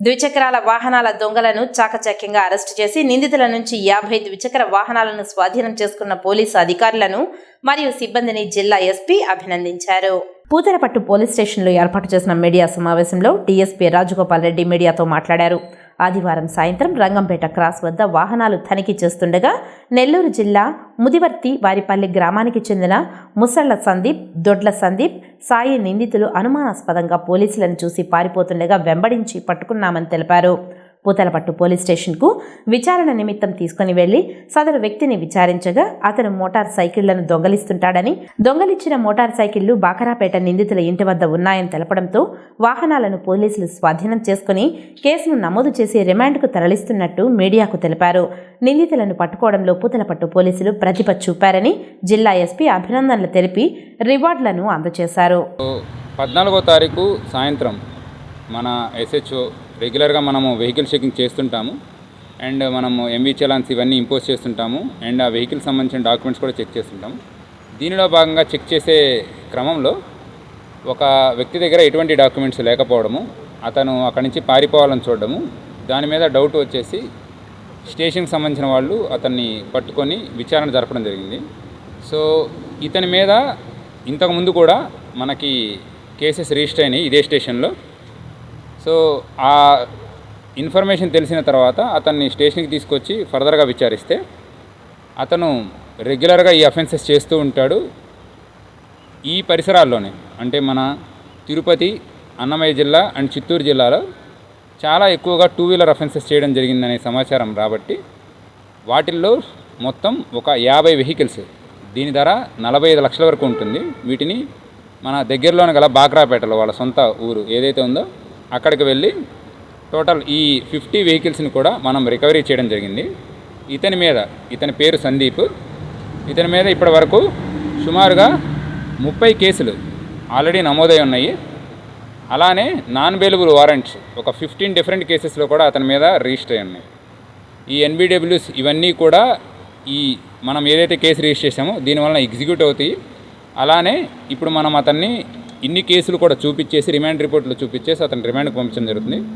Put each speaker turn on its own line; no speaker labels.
ద్విచక్రాల వాహనాల దొంగలను చాకచక్యంగా అరెస్టు చేసి నిందితుల నుంచి యాభై ద్విచక్ర వాహనాలను స్వాధీనం చేసుకున్న పోలీసు అధికారులను మరియు సిబ్బందిని జిల్లా ఎస్పీ అభినందించారు. పూతలపట్టు పోలీస్ స్టేషన్లో ఏర్పాటు చేసిన మీడియా సమావేశంలో డీఎస్పీ రాజగోపాల్ రెడ్డి మీడియాతో మాట్లాడారు. ఆదివారం సాయంత్రం రంగంపేట క్రాస్ వద్ద వాహనాలు తనిఖీ చేస్తుండగా నెల్లూరు జిల్లా ముదివర్తి వారిపల్లి గ్రామానికి చెందిన ముసళ్ళ సందీప్ దొడ్ల సందీప్ సాయి నిందితులు అనుమానాస్పదంగా పోలీసులను చూసి పారిపోతుండగా వెంబడించి పట్టుకున్నామని తెలిపారు. పూతలపట్టు పోలీస్ స్టేషన్కు విచారణ నిమిత్తం తీసుకుని వెళ్ళి సదరు వ్యక్తిని విచారించగా అతను మోటార్ సైకిళ్ళను దొంగలిస్తుంటాడని దొంగలిచ్చిన మోటార్ సైకిళ్ళు బాకరాపేట నిందితుల ఇంటి వద్ద ఉన్నాయని తెలపడంతో వాహనాలను పోలీసులు స్వాధీనం చేసుకుని కేసును నమోదు చేసి రిమాండ్కు తరలిస్తున్నట్టు మీడియాకు తెలిపారు. నిందితులను పట్టుకోవడంలో పూతలపట్టు పోలీసులు ప్రతిభ చూపారని జిల్లా ఎస్పీ అభినందనలు తెలిపి రివార్డులను అందజేశారు.
పద్నాలుగో తారీఖు సాయంత్రం మన ఎస్హెచ్ఓ రెగ్యులర్గా మనము వెహికల్ చెకింగ్ చేస్తుంటాము. అండ్ మనము ఎంవీ చలాన్స్ ఇవన్నీ ఇంపోజ్ చేస్తుంటాము. అండ్ ఆ వెహికల్ సంబంధించిన డాక్యుమెంట్స్ కూడా చెక్ చేస్తుంటాము. దీనిలో భాగంగా చెక్ చేసే క్రమంలో ఒక వ్యక్తి దగ్గర ఎటువంటి డాక్యుమెంట్స్ లేకపోవడము అతను అక్కడి నుంచి పారిపోవాలని చూడడము దాని మీద డౌట్ వచ్చేసి స్టేషన్కి సంబంధించిన వాళ్ళు అతన్ని పట్టుకొని విచారణ జరపడం జరిగింది. సో ఇతని మీద ఇంతకుముందు కూడా మనకి కేసెస్ రిజిస్టర్ అయినాయి ఇదే స్టేషన్లో సో ఆ ఇన్ఫర్మేషన్ తెలిసిన తర్వాత అతన్ని స్టేషన్కి తీసుకొచ్చి ఫర్దర్గా విచారిస్తే అతను రెగ్యులర్గా ఈ అఫెన్సెస్ చేస్తూ ఉంటాడు. ఈ పరిసరాల్లోనే అంటే మన తిరుపతి అన్నమయ్య జిల్లా అండ్ చిత్తూరు జిల్లాలో చాలా ఎక్కువగా టూ వీలర్ అఫెన్సెస్ చేయడం జరిగిందనే సమాచారం రాబట్టి వాటిల్లో మొత్తం ఒక యాభై వెహికల్స్ దీని ధర నలభై ఐదు లక్షల వరకు ఉంటుంది. వీటిని మన దగ్గరలోనే గల బాక్రాపేటలో వాళ్ళ సొంత ఊరు ఏదైతే ఉందో అక్కడికి వెళ్ళి టోటల్ ఈ ఫిఫ్టీ వెహికల్స్ని కూడా మనం రికవరీ చేయడం జరిగింది. ఇతని మీద ఇతని పేరు సందీప్. ఇతని మీద ఇప్పటి వరకు సుమారుగా ముప్పై కేసులు ఆల్రెడీ నమోదై ఉన్నాయి. అలానే నాన్ బెయిలబుల్ వారెంట్స్ ఒక ఫిఫ్టీన్ డిఫరెంట్ కేసెస్లో కూడా అతని మీద రిజిస్టర్ అయి ఉన్నాయి. ఈ ఎన్బిడబ్ల్యూస్ ఇవన్నీ కూడా ఈ మనం ఏదైతే కేసు రిజిస్టర్ చేసామో దీనివల్ల ఎగ్జిక్యూట్ అవుతాయి. అలానే ఇప్పుడు మనం అతన్ని ఇన్ని కేసులు కూడా చూపించేసి రిమాండ్ రిపోర్ట్లు చూపించేసి అతని రిమాండ్కి పంపించడం జరుగుతుంది.